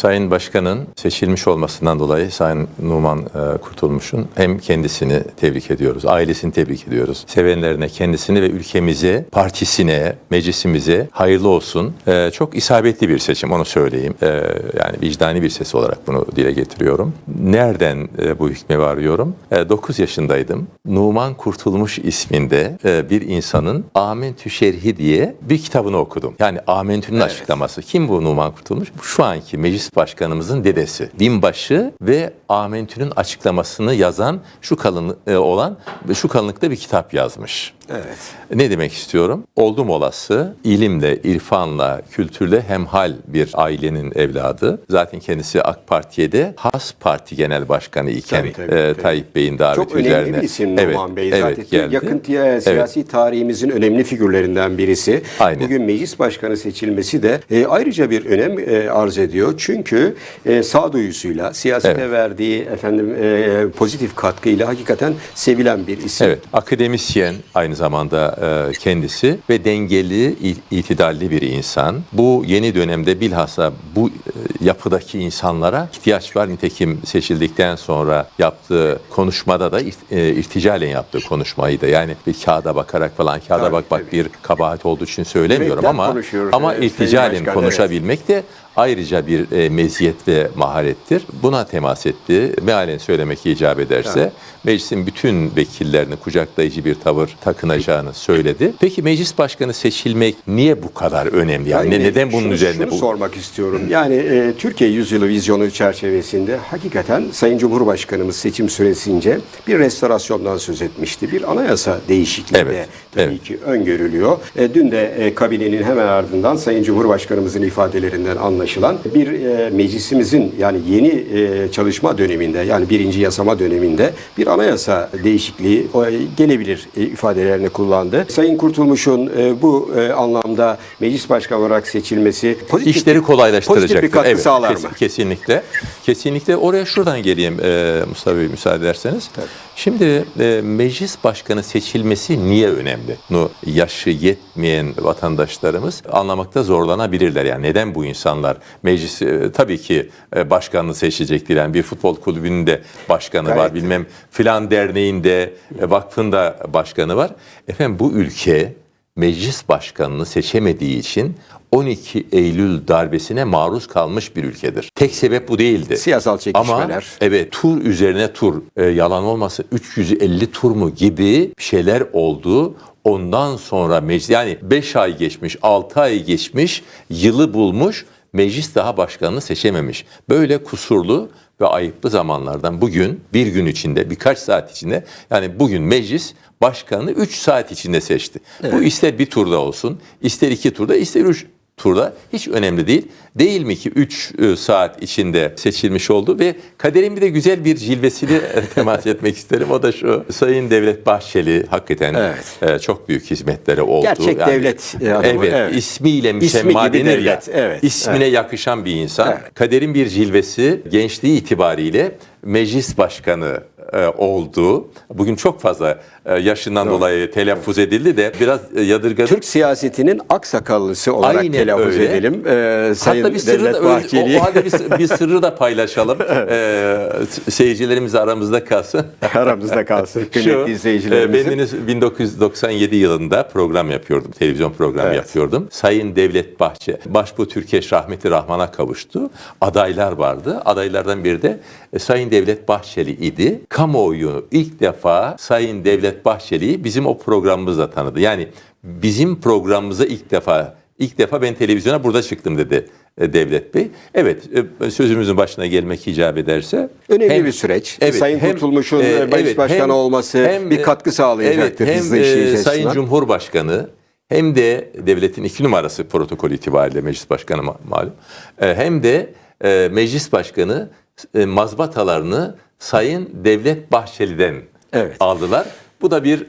Sayın Başkan'ın seçilmiş olmasından dolayı Sayın Numan e, Kurtulmuş'un hem kendisini tebrik ediyoruz, ailesini tebrik ediyoruz. Sevenlerine, kendisini ve ülkemize, partisine, meclisimize hayırlı olsun. E, çok isabetli bir seçim onu söyleyeyim. E, yani vicdani bir ses olarak bunu dile getiriyorum. Nereden bu hükme varıyorum? E, 9 yaşındaydım. Numan Kurtulmuş isminde bir insanın Amentü Şerhi diye bir kitabını okudum. Yani Amentü'nün açıklaması. Kim bu Numan Kurtulmuş? Şu anki meclis başkanımızın dedesi. Binbaşı ve Amentü'nün açıklamasını yazan şu kalın e, olan ve şu kalınlıkta bir kitap yazmış. Evet. Ne demek istiyorum? Oldum olası ilimle, irfanla, kültürle hemhal bir ailenin evladı. Zaten kendisi AK Parti'ye de Has Parti Genel Başkanı iken Tabii, tabii, e, tabii. Tayyip Bey'in daveti Çok önemli üzerine. bir isim Evet, Numan Bey. evet, Zaten geldi. yakın ti- siyasi tarihimizin önemli figürlerinden birisi. Aynen. Bugün meclis başkanı seçilmesi de e, ayrıca bir önem e, arz ediyor. Çünkü e, sağduyusuyla, siyasete Evet. verdiği efendim e, pozitif katkıyla hakikaten sevilen bir isim. Evet, akademisyen aynı zamanda e, kendisi ve dengeli, itidalli bir insan. Bu yeni dönemde bilhassa bu e, yapıdaki insanlara ihtiyaç var. Nitekim seçildikten sonra yaptığı konuşmada da e, irticalen yaptığı konuşmayı da yani bir kağıda bakarak falan kağıda Tabii, bakmak tabii. bir kabahat olduğu için söylemiyorum Yürekten ama ama evet, irticalen konuşabilmek de ayrıca bir e, meziyet ve maharettir. Buna temas etti. Mealen söylemek icap ederse Evet. meclisin bütün vekillerini kucaklayıcı bir tavır takınacağını söyledi. Peki meclis başkanı seçilmek niye bu kadar önemli? Yani Yani neden bunun şunu- üzerine şunu bu? sormak istiyorum. Yani e, Türkiye Yüzyılı vizyonu çerçevesinde hakikaten Sayın Cumhurbaşkanımız seçim süresince bir restorasyondan söz etmişti. Bir anayasa değişikliği de Evet, tabii evet. ki öngörülüyor. E, dün de e, kabinenin hemen ardından Sayın Cumhurbaşkanımızın ifadelerinden anlaşılan bir e, meclisimizin yani yeni e, çalışma döneminde yani birinci yasama döneminde bir anayasa değişikliği e, gelebilir e, ifadelerini kullandı. Sayın Kurtulmuş'un e, bu e, anlamda meclis başkanı olarak seçilmesi pozitif, İşleri kolaylaştıracaktır. pozitif bir katkı Evet, sağlar kes- mı? Kesinlikle. Kesinlikle. Oraya şuradan geleyim e, Mustafa Bey müsaade ederseniz. Şimdi e, meclis başkanı seçilmesi niye önemli? Bunu yaşı yetmeyen vatandaşlarımız anlamakta zorlanabilirler. Yani neden bu insanlar meclis e, tabii ki e, başkanını seçecek değil. Yani bir futbol kulübünün de başkanı var. Gayet. Bilmem filan derneğinde, e, vakfın da başkanı var. Efendim bu ülke meclis başkanını seçemediği için 12 Eylül darbesine maruz kalmış bir ülkedir. Tek sebep bu değildi. Siyasal Ama çekişmeler. evet tur üzerine tur e, yalan olmasın 350 tur mu gibi şeyler oldu. Ondan sonra meclis yani 5 ay geçmiş 6 ay geçmiş yılı bulmuş meclis daha başkanını seçememiş. Böyle kusurlu ve ayıplı zamanlardan bugün bir gün içinde birkaç saat içinde yani bugün meclis başkanını 3 saat içinde seçti. Bu ister bir turda olsun ister iki turda ister üç turda hiç önemli değil. Değil mi ki 3 saat içinde seçilmiş oldu ve kaderin bir de güzel bir cilvesini e, temas etmek isterim. O da şu Sayın Devlet Bahçeli hakikaten Evet. e, çok büyük hizmetleri oldu. Gerçek devlet adamı, Evet, evet. ismiyle müsemma denir ya. devlet, evet, İsmine yakışan bir insan. Evet. Kaderin bir cilvesi gençliği itibariyle meclis başkanı e, oldu. Bugün çok fazla e, yaşından dolayı telaffuz edildi de biraz e, yadırgadık. Türk siyasetinin aksakallısı olarak Aynen telaffuz öyle. edelim. Ee, Sayın Hatta bir sırrı Bahçeli. o, o halde bir, bir sırrı da paylaşalım. Ee, seyircilerimiz aramızda kalsın. aramızda kalsın kıymetli e, izleyicilerimizin. bendeniz 1997 yılında program yapıyordum, televizyon programı Evet. yapıyordum. Sayın Devlet Bahçe, Başbuğ Türkeş rahmeti rahmana kavuştu. Adaylar vardı. Adaylardan biri de e, Sayın Devlet Bahçeli idi. Kamuoyu ilk defa Sayın Devlet Bahçeli'yi bizim o programımızda tanıdı. Yani bizim programımıza ilk defa ilk defa ben televizyona burada çıktım dedi e, Devlet Bey. Evet, e, sözümüzün başına gelmek icap ederse. Önemli hem- bir süreç. Evet, Sayın hem- Kurtulmuş'un e, evet, başkanı hem- olması hem, bir katkı sağlayacaktır evet, hızlı hem, e, Sayın. Cumhurbaşkanı hem de devletin iki numarası protokol itibariyle meclis başkanı ma- malum. E, hem de meclis başkanı mazbatalarını Sayın Devlet Bahçeli'den Evet. aldılar. Bu da bir